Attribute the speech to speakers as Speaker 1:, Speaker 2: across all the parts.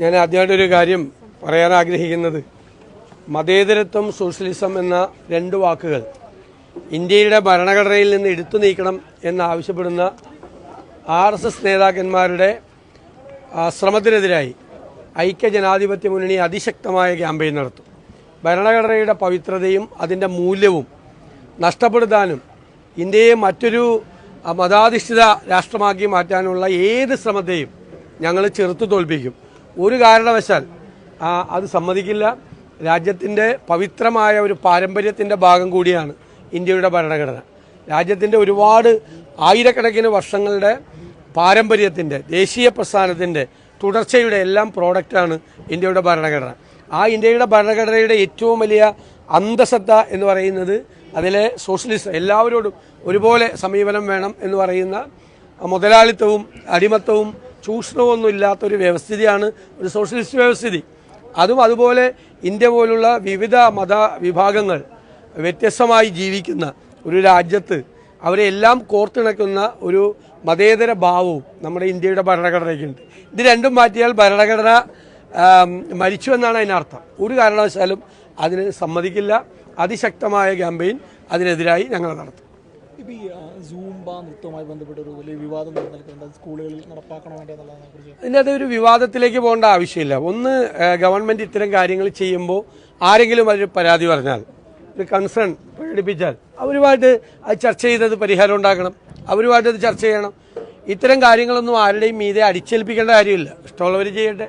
Speaker 1: ഞാൻ ആദ്യമായിട്ടൊരു കാര്യം പറയാൻ ആഗ്രഹിക്കുന്നത്. മതേതരത്വം സോഷ്യലിസം എന്ന രണ്ട് വാക്കുകൾ ഇന്ത്യയുടെ ഭരണഘടനയിൽ നിന്ന് എടുത്തു നീക്കണം എന്നാവശ്യപ്പെടുന്ന ആർ എസ് എസ് നേതാക്കന്മാരുടെ ശ്രമത്തിനെതിരായി ഐക്യ ജനാധിപത്യ മുന്നണി അതിശക്തമായ ക്യാമ്പയിൻ നടത്തും. ഭരണഘടനയുടെ പവിത്രതയും അതിന്റെ മൂല്യവും നഷ്ടപ്പെടുത്താനും ഇന്ത്യയെ മറ്റൊരു മതാധിഷ്ഠിത രാഷ്ട്രമാക്കി മാറ്റാനുള്ള ഏത് ശ്രമത്തെയും ഞങ്ങൾ ചെറുത്തു തോൽപ്പിക്കും. ഒരു കാരണവശാൽ അത് സമ്മതിക്കില്ല. രാജ്യത്തിന്റെ പവിത്രമായ ഒരു പാരമ്പര്യത്തിന്റെ ഭാഗം കൂടിയാണ് ഇന്ത്യയുടെ ഭരണഘടന. രാജ്യത്തിന്റെ ഒരുപാട് ആയിരക്കണക്കിന് വർഷങ്ങളുടെ പാരമ്പര്യത്തിന്റെ ദേശീയ പ്രസ്ഥാനത്തിന്റെ തുടർച്ചയുടെ എല്ലാം പ്രോഡക്റ്റാണ് ഇന്ത്യയുടെ ഭരണഘടന. ആ ഇന്ത്യയുടെ ഭരണഘടനയുടെ ഏറ്റവും വലിയ അന്തസത്ത എന്ന് പറയുന്നത് അതിലെ സോഷ്യലിസ്റ്റ് എല്ലാവരോടും ഒരുപോലെ സമീപനം വേണം എന്ന് പറയുന്ന മുതലാളിത്തവും അടിമത്തവും ചൂഷണവും ഒന്നും ഇല്ലാത്തൊരു വ്യവസ്ഥിതിയാണ് ഒരു സോഷ്യലിസ്റ്റ് വ്യവസ്ഥിതി. അതും അതുപോലെ ഇന്ത്യ പോലുള്ള വിവിധ മത വിഭാഗങ്ങൾ വ്യത്യസ്തമായി ജീവിക്കുന്ന ഒരു രാജ്യത്ത് അവരെ എല്ലാം കോർത്തിണക്കുന്ന ഒരു മതേതര ഭാവവും നമ്മുടെ ഇന്ത്യയുടെ ഭരണഘടനയ്ക്കുണ്ട്. ഇത് രണ്ടും മാറ്റിയാൽ ഭരണഘടന മരിച്ചു എന്നാണ് അതിനർത്ഥം. ഒരു കാരണവശാലും അതിന് സമ്മതിക്കില്ല. അതിശക്തമായ ക്യാമ്പയിൻ അതിനെതിരായി ഞങ്ങൾ നടത്തും.
Speaker 2: ഇപ്പൊ ഈ സൂംബ നൃത്തവുമായി ബന്ധപ്പെട്ട ഒരു വലിയ വിവാദം നടന്നിട്ടുണ്ട് സ്കൂളുകളിൽ നടപ്പാക്കണോ വേണ്ടേ എന്നുള്ളതിനെ കുറിച്ച്
Speaker 1: ഇതിന്റെ ഒരു വിവാദത്തിലേക്ക് പോകേണ്ട ആവശ്യമില്ല. ഒന്ന് ഗവൺമെന്റ് ഇത്തരം കാര്യങ്ങൾ ചെയ്യുമ്പോൾ ആരെങ്കിലും അതിൽ പരാതി പറഞ്ഞാൽ ഒരു കൺസേൺ പ്രകടിപ്പിച്ചാൽ അവരുമായിട്ട് അത് ചർച്ച ചെയ്തത് പരിഹാരം ഉണ്ടാക്കണം അവരുമായിട്ട് അത് ചർച്ച ചെയ്യണം. ഇത്തരം കാര്യങ്ങളൊന്നും ആരുടെയും മീതെ അടിച്ചേൽപ്പിക്കേണ്ട കാര്യമില്ല. ഇഷ്ടമുള്ളവർ ചെയ്യട്ടെ.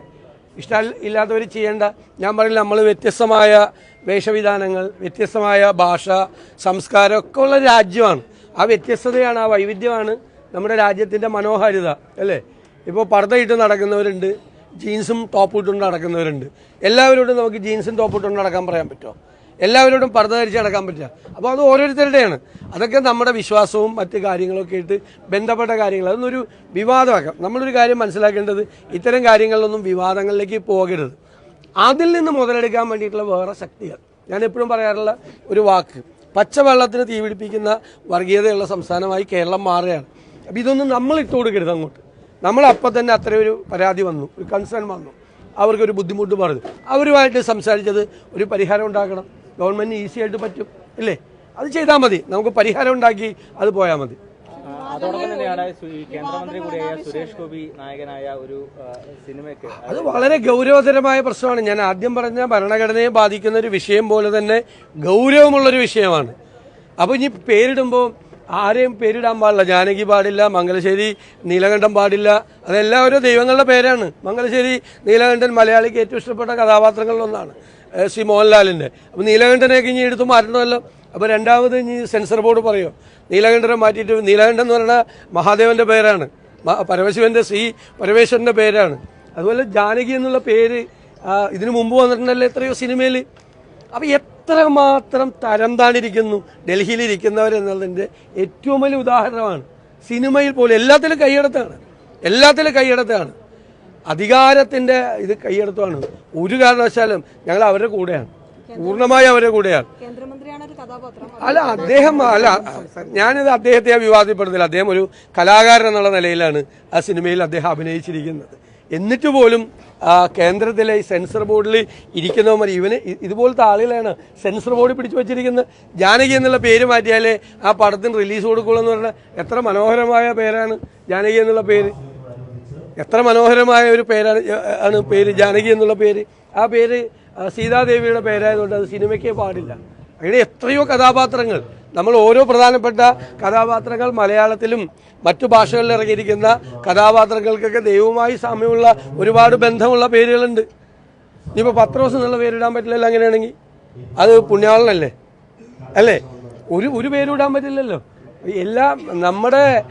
Speaker 1: ഇഷ്ടം ഇല്ലാത്തവർ ചെയ്യേണ്ട. ഞാൻ പറയില്ല നമ്മൾ വ്യത്യസ്തമായ വേഷവിധാനങ്ങൾ വ്യത്യസ്തമായ ഭാഷ സംസ്കാരം ഒക്കെ ഉള്ള രാജ്യമാണ്. ആ വ്യത്യസ്തതയാണ് ആ വൈവിധ്യമാണ് നമ്മുടെ രാജ്യത്തിന്റെ മനോഹാരിത അല്ലേ? ഇപ്പോൾ പർദ്ദയിട്ട് നടക്കുന്നവരുണ്ട് ജീൻസും ടോപ്പ് ഇട്ടുകൊണ്ട് നടക്കുന്നവരുണ്ട്. എല്ലാവരോടും നമുക്ക് ജീൻസും ടോപ്പ് ഇട്ടുകൊണ്ട് നടക്കാൻ പറയാൻ പറ്റുമോ? എല്ലാവരോടും പർദ്ദ ധരിച്ച് നടക്കാൻ പറ്റില്ല അപ്പോൾ അത് ഓരോരുത്തരുടെയാണ്. അതൊക്കെ നമ്മുടെ വിശ്വാസവും മറ്റ് കാര്യങ്ങളൊക്കെ ആയിട്ട് ബന്ധപ്പെട്ട കാര്യങ്ങൾ. അതൊന്നൊരു വിവാദമാക്കാം. നമ്മളൊരു കാര്യം മനസ്സിലാക്കേണ്ടത് ഇത്തരം കാര്യങ്ങളിലൊന്നും വിവാദങ്ങളിലേക്ക് പോകരുത്. അതിൽ നിന്ന് മുതലെടുക്കാൻ വേണ്ടിയിട്ടുള്ള വേറെ ശക്തികൾ. ഞാൻ എപ്പോഴും പറയാറുള്ള ഒരു വാക്ക്. പച്ചവെള്ളത്തിന് തീപിടിപ്പിക്കുന്ന വർഗീയതയുള്ള സംസ്ഥാനമായി കേരളം മാറുകയാണ്. അപ്പം ഇതൊന്നും നമ്മൾ ഇട്ട് കൊടുക്കരുത് അങ്ങോട്ട് നമ്മൾ തന്നെ അത്ര ഒരു പരാതി വന്നു ഒരു കൺസേൺ വന്നു. അവർക്കൊരു ബുദ്ധിമുട്ട് പറഞ്ഞു. അവരുമായിട്ട് സംസാരിച്ചത് ഒരു പരിഹാരം ഉണ്ടാക്കണം. ഗവൺമെന്റ് ഈസി ആയിട്ട് പറ്റും ഇല്ലേ അത് ചെയ്താൽ മതി. നമുക്ക് പരിഹാരം ഉണ്ടാക്കി അത് പോയാൽ മതി.
Speaker 3: അതോടൊപ്പം തന്നെയാണ് സു- കേന്ദ്രമന്ത്രി കൂടിയായ സുരേഷ് ഗോപി നായകനായ ഒരു സിനിമയ്ക്ക്
Speaker 1: അത് വളരെ ഗൗരവതരമായ പ്രശ്നമാണ്. ഞാൻ ആദ്യം പറഞ്ഞ ഭരണഘടനയെ ബാധിക്കുന്ന ഒരു വിഷയം പോലെ തന്നെ ഗൗരവമുള്ളൊരു വിഷയമാണ്. അപ്പോൾ ഇനി പേരിടുമ്പോൾ ആരെയും പേരിടാൻ പാടില്ല. ജാനകി പാടില്ല മംഗലശ്ശേരി നീലകണ്ഠൻ പാടില്ല. അതെല്ലാം ഓരോ ദൈവങ്ങളുടെ പേരാണ്. മംഗലശ്ശേരി നീലകണ്ഠൻ മലയാളിക്ക് ഏറ്റവും ഇഷ്ടപ്പെട്ട കഥാപാത്രങ്ങളിലൊന്നാണ് ശ്രീ മോഹൻലാലിന്റെ അപ്പോൾ നീലകണ്ഠനെ ഇനി എടുത്ത് മാറ്റണമല്ലോ. അപ്പോൾ രണ്ടാമത് ഇനി സെൻസർ ബോർഡ് പറയുമോ നീലകണ്ഠനെ മാറ്റിയിട്ട് നീലകണ്ഠൻ എന്ന് പറഞ്ഞാൽ മഹാദേവന്റെ പേരാണ്. പരമശിവന്റെ ശ്രീ പരമേശ്വരന്റെ പേരാണ്. അതുപോലെ ജാനകി എന്നുള്ള പേര് ഇതിനു മുമ്പ് വന്നിട്ടുണ്ടല്ലോ എത്രയോ സിനിമയിൽ അപ്പോൾ എത്രമാത്രം തരം താണിരിക്കുന്നു ഡൽഹിയിൽ ഇരിക്കുന്നവരെന്നുള്ളതിന്റെ ഏറ്റവും വലിയ ഉദാഹരണമാണ്. സിനിമയിൽ പോലും എല്ലാത്തിലും കൈയെടുത്താണ് എല്ലാത്തിലും കൈയെടുത്താണ് അധികാരത്തിന്റെ ഇത് കൈയെടുത്താണ് ഒരു കാരണവശാലും ഞങ്ങൾ അവരുടെ കൂടെയാണ്. പൂർണമായി അവരുടെ കൂടെയാണ്. അല്ല അദ്ദേഹം അല്ല ഞാനിത് അദ്ദേഹത്തെ വിവാദപ്പെടുന്നില്ല അദ്ദേഹം ഒരു കലാകാരൻ എന്നുള്ള നിലയിലാണ് ആ സിനിമയിൽ അദ്ദേഹം അഭിനയിച്ചിരിക്കുന്നത്. എന്നിട്ട് പോലും കേന്ദ്രത്തിലെ ഈ സെൻസർ ബോർഡിൽ ഇരിക്കുന്നവന്മാർ ഇവന് ഇതുപോലത്തെ ആളുകളാണ് സെൻസർ ബോർഡ് പിടിച്ചു വെച്ചിരിക്കുന്നത്. ജാനകി എന്നുള്ള പേര് മാറ്റിയാലേ ആ പടത്തിന് റിലീസ് കൊടുക്കുള്ളൂ എന്ന് പറഞ്ഞാൽ എത്ര മനോഹരമായ പേരാണ് ജാനകി എന്നുള്ള പേര്. എത്ര മനോഹരമായ ഒരു പേരാണ് ആണ് പേര് ജാനകി എന്നുള്ള പേര്. ആ പേര് സീതാദേവിയുടെ പേരായതുകൊണ്ട് അത് സിനിമയ്ക്ക് പാടില്ല. അങ്ങനെ എത്രയോ കഥാപാത്രങ്ങൾ നമ്മൾ ഓരോ പ്രധാനപ്പെട്ട കഥാപാത്രങ്ങൾ മലയാളത്തിലും മറ്റു ഭാഷകളിൽ ഇറങ്ങിയിരിക്കുന്ന കഥാപാത്രങ്ങൾക്കൊക്കെ ദൈവവുമായി സാമ്യമുള്ള ഒരുപാട് ബന്ധമുള്ള പേരുകളുണ്ട്. ഇനിയിപ്പോൾ പത്രോസ് എന്നുള്ള പേരിടാൻ പറ്റില്ലല്ലോ അങ്ങനെയാണെങ്കിൽ. അത് പുണ്യാളനല്ലേ? അല്ലേ? ഒരു ഒരു പേരും ഇടാൻ പറ്റില്ലല്ലോ. എല്ലാം നമ്മുടെ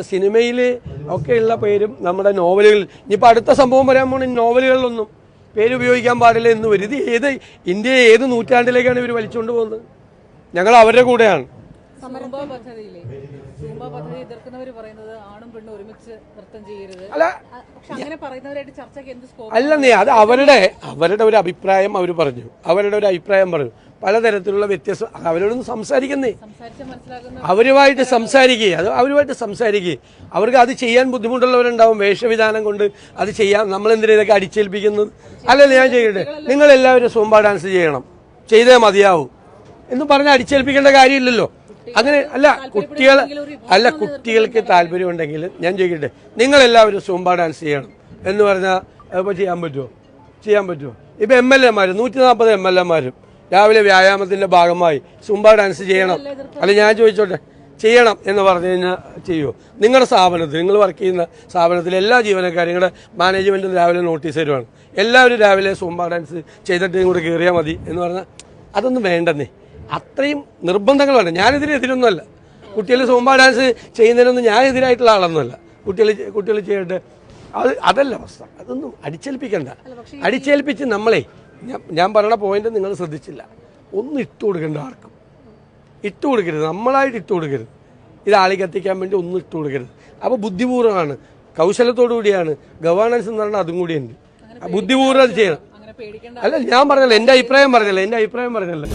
Speaker 1: സിനിമയിൽ ഒക്കെയുള്ള പേരും നമ്മുടെ നോവലുകളിൽ. ഇനിയിപ്പോൾ അടുത്ത സംഭവം വരാൻ പോണ നോവലുകളിലൊന്നും. പേര് ഉപയോഗിക്കാൻ പാടില്ല എന്ന് വരും ഇത് ഏത് ഇന്ത്യയെ ഏത് നൂറ്റാണ്ടിലേക്കാണ് ഇവർ വലിച്ചുകൊണ്ട് പോകുന്നത്? ഞങ്ങൾ അവരുടെ കൂടെയാണ്.
Speaker 4: ചെയ്യരുത്.
Speaker 1: അല്ല നീ അത് അവരുടെ അവരുടെ ഒരു അഭിപ്രായം അവർ പറഞ്ഞു. അവരുടെ ഒരു അഭിപ്രായം പറഞ്ഞു. പലതരത്തിലുള്ള വ്യത്യസ്ത അവരോടൊന്ന് സംസാരിക്കുന്നേ. അവരുമായിട്ട് സംസാരിക്കുക അത് അവരുമായിട്ട് സംസാരിക്കുക അവർക്ക് അത് ചെയ്യാൻ ബുദ്ധിമുട്ടുള്ളവരുണ്ടാവും. വേഷവിധാനം കൊണ്ട് അത് ചെയ്യാൻ നമ്മളെന്തിനാ ഇതൊക്കെ അടിച്ചേൽപ്പിക്കുന്നത് അല്ലല്ല ഞാൻ ചെയ്യട്ടെ. നിങ്ങൾ എല്ലാവരും സോംബ ഡാൻസ് ചെയ്യണം. ചെയ്തേ മതിയാവൂ. എന്ന് പറഞ്ഞ് അടിച്ചേൽപ്പിക്കേണ്ട കാര്യമില്ലല്ലോ. അങ്ങനെ അല്ല കുട്ടികൾ അല്ല കുട്ടികൾക്ക് താല്പര്യമുണ്ടെങ്കിൽ ഞാൻ ചെയ്യട്ടെ നിങ്ങളെല്ലാവരും സോംബ ഡാൻസ് ചെയ്യണം. എന്ന് പറഞ്ഞാൽ ചെയ്യാൻ പറ്റുമോ ചെയ്യാൻ പറ്റുമോ ഇപ്പം എം എൽ എമാർ നൂറ്റി നാൽപ്പത് എം എൽ എമാരും. രാവിലെ വ്യായാമത്തിന്റെ ഭാഗമായി. സുംബ ഡാൻസ് ചെയ്യണം. അല്ല ഞാൻ ചോദിച്ചോട്ടെ? ചെയ്യണം എന്ന് പറഞ്ഞു കഴിഞ്ഞാൽ ചെയ്യുമോ നിങ്ങളുടെ സ്ഥാപനത്തിൽ നിങ്ങൾ വർക്ക് ചെയ്യുന്ന സ്ഥാപനത്തിലെ എല്ലാ ജീവനക്കാരും നിങ്ങളുടെ മാനേജ്മെന്റും രാവിലെ നോട്ടീസ് തരുവാണ്. എല്ലാവരും രാവിലെ സുംബ ഡാൻസ് ചെയ്തിട്ട് ഇങ്ങോട്ട് കയറിയാൽ മതി എന്ന് പറഞ്ഞാൽ അതൊന്നും വേണ്ടെന്നേ. അത്രയും നിർബന്ധങ്ങൾ വേണ്ട. ഞാനിതിന് എതിരൊന്നുമല്ല. കുട്ടികൾ സുംബ ഡാൻസ് ചെയ്യുന്നതിനൊന്നും ഞാൻ എതിരായിട്ടുള്ള ആളൊന്നുമല്ല. കുട്ടികൾ കുട്ടികൾ ചെയ്യട്ടെ. അത് അതല്ല അവസ്ഥ. അതൊന്നും അടിച്ചേൽപ്പിക്കണ്ട. അടിച്ചേൽപ്പിച്ച് നമ്മളെ ഞാൻ പറയുന്ന പോയിന്റ് നിങ്ങൾ ശ്രദ്ധിച്ചില്ല. ഒന്നും ഇട്ട് കൊടുക്കണ്ട ആർക്കും. ഇട്ട് കൊടുക്കരുത്. നമ്മളായിട്ട് ഇട്ട് കൊടുക്കരുത്. ഇത് ആളി കത്തിക്കാൻ വേണ്ടി ഒന്നും ഇട്ട് കൊടുക്കരുത്. അപ്പോൾ ബുദ്ധിപൂർവമാണ്. കൗശലത്തോടു കൂടിയാണ്. ഗവേണൻസ് എന്ന് പറഞ്ഞാൽ അതും കൂടിയുണ്ട് ബുദ്ധിപൂർവം അത് ചെയ്യണം. അല്ല ഞാൻ പറഞ്ഞല്ലോ. എന്റെ അഭിപ്രായം പറഞ്ഞല്ലോ. എന്റെ അഭിപ്രായം പറഞ്ഞല്ലോ.